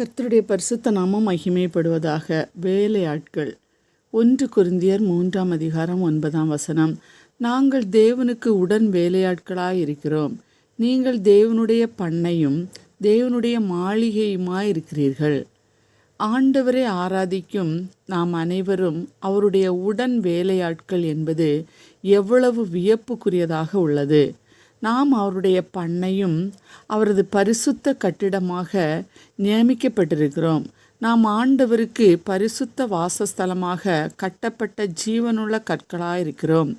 கர்த்தருடைய பரிசுத்த நாமம் மகிமைப்படுவதாக வேலையாட்கள். ஒன்று குருந்தியர் மூன்றாம் அதிகாரம் ஒன்பதாம் வசனம். நாங்கள் தேவனுக்கு உடன் வேலையாட்களாக இருக்கிறோம் நீங்கள் தேவனுடைய பண்ணையும் தேவனுடைய மாளிகையுமாய் இருக்கிறீர்கள். ஆண்டவரை ஆராதிக்கும் நாம் அனைவரும் அவருடைய உடன் வேலையாட்கள் என்பது எவ்வளவு வியப்புக்குரியதாக உள்ளது. நாம் அவருடைய பண்ணையும் அவரது பரிசுத்த கட்டிடமாக நியமிக்கப்பட்டிருக்கிறோம். நாம் ஆண்டவருக்கு பரிசுத்த வாசஸ்தலமாக கட்டப்பட்ட ஜீவனுள்ள கற்களாயிருக்கிறோம்.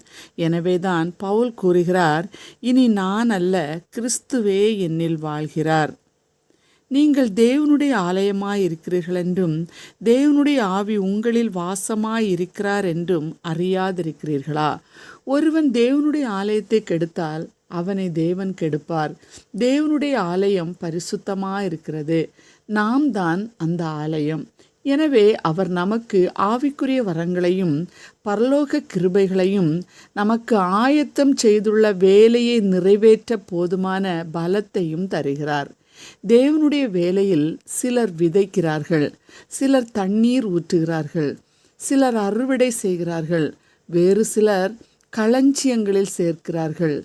எனவேதான் பவுல் கூறுகிறார் இனி நான் அல்ல கிறிஸ்துவே என்னில் வாழ்கிறார். நீங்கள் தேவனுடைய ஆலயமாய் இருக்கிறீர்கள் என்றும் தேவனுடைய ஆவி உங்களில் வாசமாய் இருக்கிறார் என்றும் அறியாதிருக்கிறீர்களா? ஒருவன் தேவனுடைய ஆலயத்தை கெடுத்தால் அவனை தேவன் கெடுப்பார். தேவனுடைய ஆலயம் பரிசுத்தமாக இருக்கிறது நாம் தான் அந்த ஆலயம். எனவே அவர் நமக்கு ஆவிக்குரிய வரங்களையும் பரலோக கிருபைகளையும் நமக்கு ஆயத்தம் செய்துள்ள வேலையை நிறைவேற்ற போதுமான பலத்தையும் தருகிறார். தேவனுடைய வேலையில் சிலர் விதைக்கிறார்கள் சிலர் தண்ணீர் ஊற்றுகிறார்கள் சிலர் அறுவடை செய்கிறார்கள் வேறு சிலர் களஞ்சியங்களில் சேர்க்கிறார்கள்.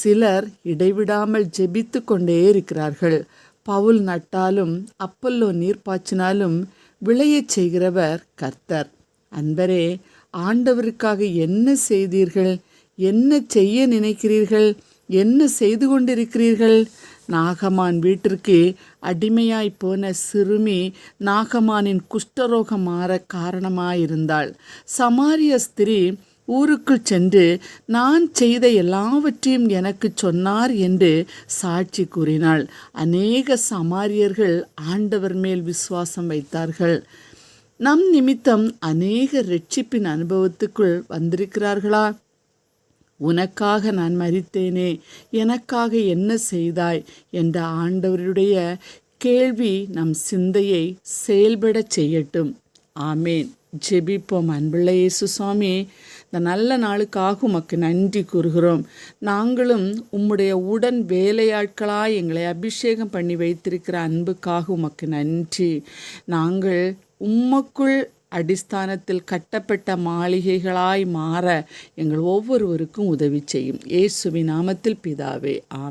சிலர் இடைவிடாமல் ஜெபித்து கொண்டே இருக்கிறார்கள். பவுல் நட்டாலும் அப்பல்லோ நீர் பாய்ச்சினாலும் விளையச் செய்கிறவர் கர்த்தர். அன்பரே ஆண்டவருக்காக என்ன செய்தீர்கள்? என்ன செய்ய நினைக்கிறீர்கள்? என்ன செய்து கொண்டிருக்கிறீர்கள்? நாகமான் வீட்டிற்கு அடிமையாய் போன சிறுமி நாகமானின் குஷ்டரோகம் மாற காரணமாயிருந்தாள். சமாரிய ஸ்திரீ ஊருக்குள் சென்று நான் செய்த எல்லாவற்றையும் எனக்கு சொன்னார் என்று சாட்சி கூறினாள். அநேக சமாரியர்கள் ஆண்டவர் மேல் விசுவாசம் வைத்தார்கள். நம் நிமித்தம் அநேக ரட்சிப்பின் அனுபவத்துக்குள் வந்திருக்கிறார்களா? உனக்காக நான் மறித்தேனே எனக்காக என்ன செய்தாய்? என்ற ஆண்டவருடைய கேள்வி நம் சிந்தையை செயல்படச் செய்யட்டும். ஆமேன். ஜெபிப்போம் அன்புள்ள இயேசு சுவாமி இந்த நல்ல நாளுக்காக உமக்கு நன்றி கூறுகிறோம். நாங்களும் உம்முடைய உடன் வேலையாட்களாய் எங்களை அபிஷேகம் பண்ணி வைத்திருக்கிற அன்புக்காக உமக்கு நன்றி. நாங்கள் உம்மக்குள் அடிஸ்தானத்தில் கட்டப்பட்ட மாளிகைகளாய் மாற எங்கள் ஒவ்வொருவருக்கும் உதவி செய்யும். இயேசுவின் நாமத்தில் பிதாவே ஆம்